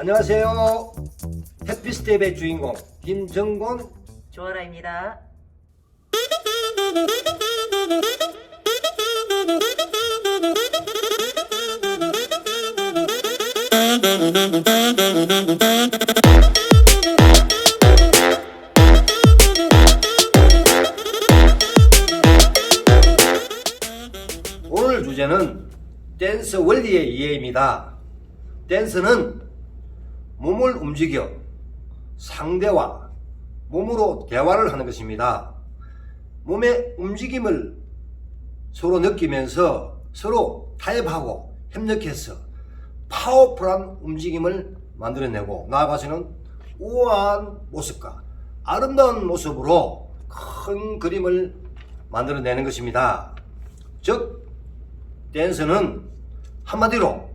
안녕하세요. 햇빛스텝의 주인공 김정곤 조아라입니다. 오늘 주제는 댄스 원리의 이해입니다. 댄스는 몸을 움직여 상대와 몸으로 대화를 하는 것입니다. 몸의 움직임을 서로 느끼면서 서로 타협하고 협력해서 파워풀한 움직임을 만들어내고 나아가서는 우아한 모습과 아름다운 모습으로 큰 그림을 만들어내는 것입니다. 즉, 댄스는 한마디로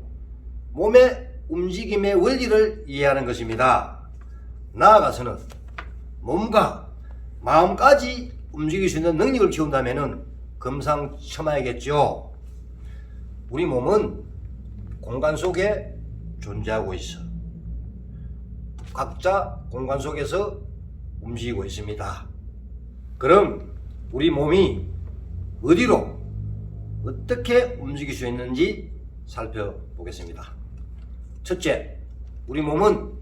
몸의 움직임의 원리를 이해하는 것입니다. 나아가서는 몸과 마음까지 움직일 수 있는 능력을 키운다면 금상첨화이겠죠. 우리 몸은 공간 속에 존재하고 있어. 각자 공간 속에서 움직이고 있습니다. 그럼 우리 몸이 어디로 어떻게 움직일 수 있는지 살펴보겠습니다. 첫째, 우리 몸은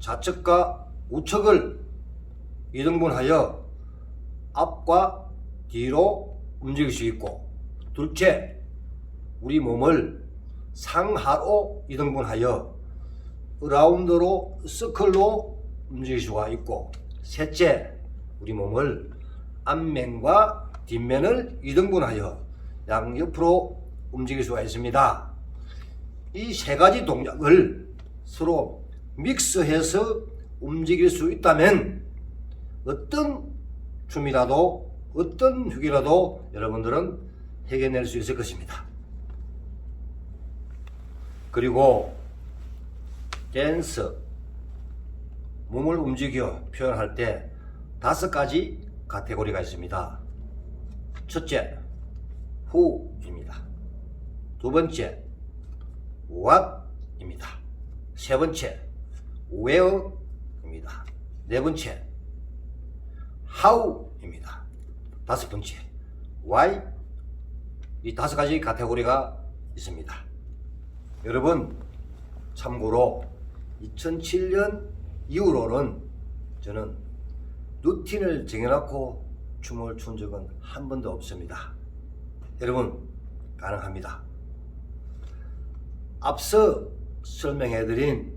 좌측과 우측을 이등분하여 앞과 뒤로 움직일 수 있고, 둘째, 우리 몸을 상하로 이등분하여 라운드로 서클로 움직일 수가 있고, 셋째, 우리 몸을 앞면과 뒷면을 이등분하여 양옆으로 움직일 수가 있습니다. 이 세 가지 동작을 서로 믹스해서 움직일 수 있다면 어떤 춤이라도 어떤 휘기라도 여러분들은 해결낼 수 있을 것입니다. 그리고 댄스 몸을 움직여 표현할 때 다섯 가지 카테고리가 있습니다. 첫째, who입니다. 두 번째, what입니다. 세 번째, where입니다. 네 번째, how입니다. 다섯 번째, why 이 다섯 가지 카테고리가 있습니다. 여러분 참고로 2007년 이후로는 저는 루틴을 정해놓고 춤을 춘 적은 한 번도 없습니다. 여러분 가능합니다. 앞서 설명해드린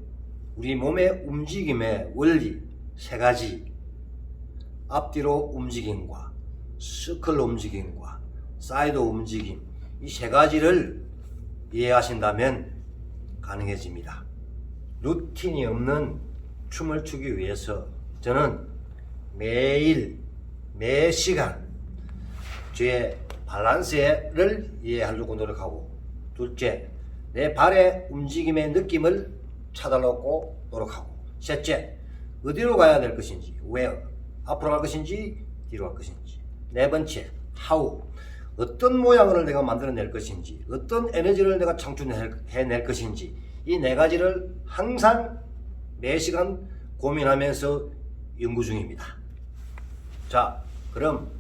우리 몸의 움직임의 원리 세 가지 앞뒤로 움직임과 서클 움직임과 사이드 움직임 이 세 가지를 이해하신다면 가능해집니다. 루틴이 없는 춤을 추기 위해서 저는 매일 매 시간 저의 밸런스를 이해하려고 노력하고 둘째 내 발의 움직임의 느낌을 찾아놓고 노력하고. 셋째 어디로 가야 될 것인지 where 앞으로 갈 것인지 뒤로 갈 것인지. 네 번째 how 어떤 모양을 내가 만들어낼 것인지 어떤 에너지를 내가 창출해낼 것인지. 이 네 가지를 항상 매 시간 고민하면서 연구 중입니다. 자, 그럼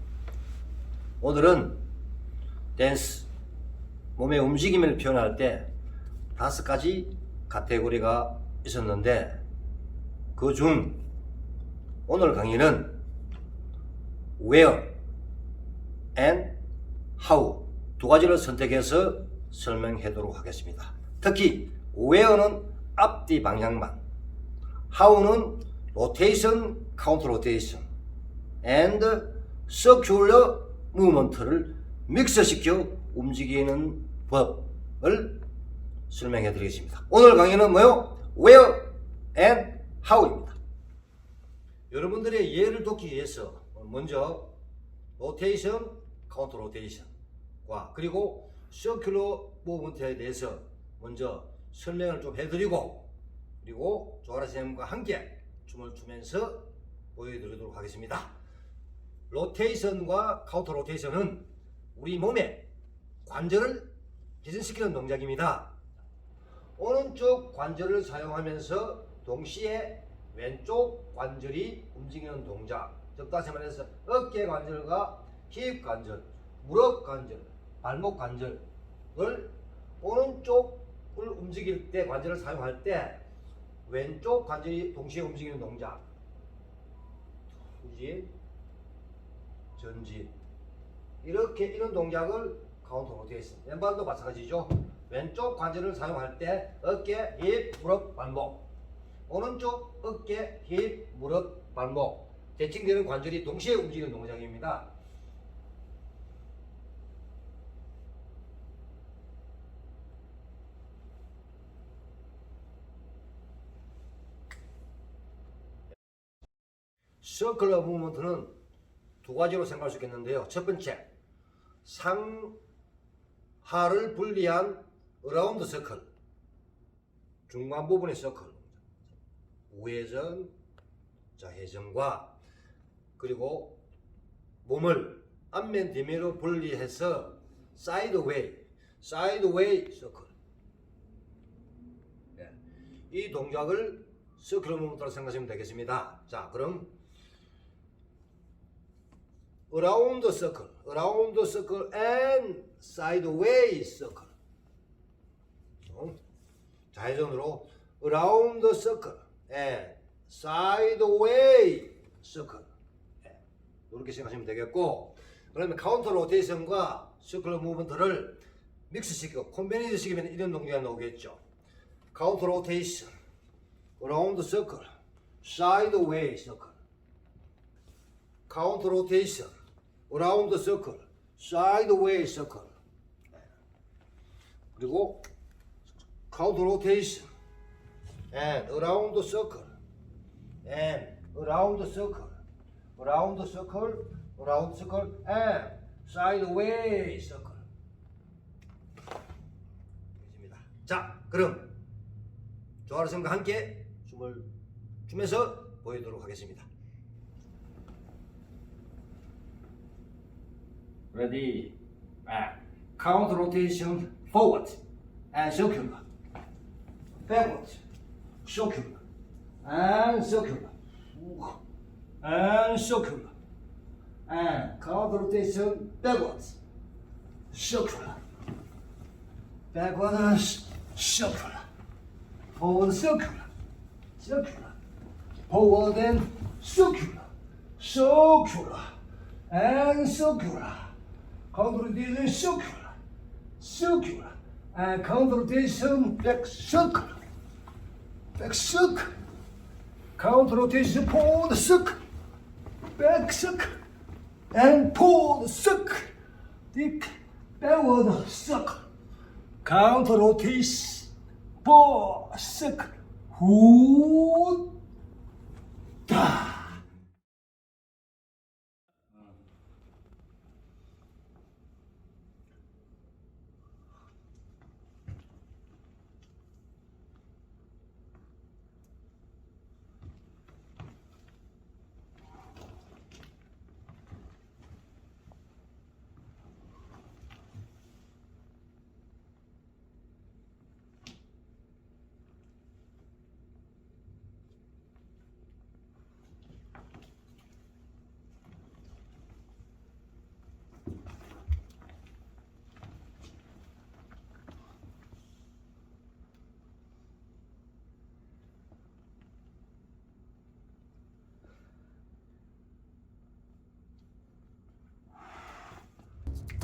오늘은 댄스, 몸의 움직임을 표현할 때 다섯 가지 카테고리가 있었는데 그 중 오늘 강의는 where and how 두 가지를 선택해서 설명하도록 하겠습니다. 특히 where는 앞뒤 방향만, how는 rotation, counter rotation, and circular movement를 믹스시켜 움직이는 법을 설명해 드리겠습니다. 오늘 강의는 뭐요? where and how입니다. 여러분들의 이해를 돕기 위해서 먼저 로테이션, 카운터 로테이션과 그리고 서큘러 모브먼트에 대해서 먼저 설명을 좀 해드리고 그리고 조아라 선생님과 함께 춤을 추면서 보여드리도록 하겠습니다. 로테이션과 카운터 로테이션은 우리 몸의 관절을 개선시키는 동작입니다. 오른쪽 관절을 사용하면서 동시에 왼쪽 관절이 움직이는 동작. 즉 다시 말해서 어깨 관절과 힙 관절, 무릎 관절, 발목 관절을 오른쪽을 움직일 때 관절을 사용할 때 왼쪽 관절이 동시에 움직이는 동작. 후진, 전진. 이렇게 이런 동작을 카운터로 되어 있습니다. 왼발도 마찬가지죠. 왼쪽 관절을 사용할 때 어깨, 힙, 무릎, 발목. 오른쪽 어깨, 힙, 무릎, 발목. 대칭되는 관절이 동시에 움직이는 동작입니다. 서클러 무브먼트는 두 가지로 생각할 수 있겠는데요. 첫 번째, 상하를 분리한 어라운드 서클, 중간 부분의 서클, 우회전, 좌회전과 그리고 몸을 앞면 뒤면으로 분리해서 사이드웨이, 사이드웨이 서클. 예. 이 동작을 서클 무브먼트로 생각하시면 되겠습니다. 자, 그럼 around circle, around circle and sideways circle. 어? 좌회전으로 around the circle and sideways circle. 예, 이렇게 생각하시면 되겠고, 그러면 카운터 로테이션과 서클 무브먼트를 믹스시키고 콤비네이션 시키면 이런 동작이 나오겠죠. 카운터 로테이션, around the circle, sideways circle. 카운터 로테이션, 어라운드 서클, 사이드웨이 서클. 그리고 카운터 로테이션, and around the circle, and around the circle, around the circle, around the circle, and sideways circle. 되겠습니다. 자, 그럼 조화를 생과 함께 춤을 추면서 보이도록 하겠습니다. Ready, back. Counter rotation forward and circular. Backward, circular. And circular. And circular. And counter rotation backwards. Circular. Backwards, circular. Forward, circular. Circular. Forward and circular. Circular. And circular. Counter rotation circular. Circular. And counter rotation back circle. Back circle. Counter rotation forward circle. Back circle. And forward circle. Dick backward circle. Counter rotation forward circle. 후. 다.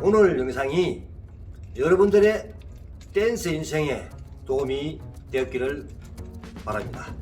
오늘 영상이 여러분들의 댄스 인생에 도움이 되었기를 바랍니다.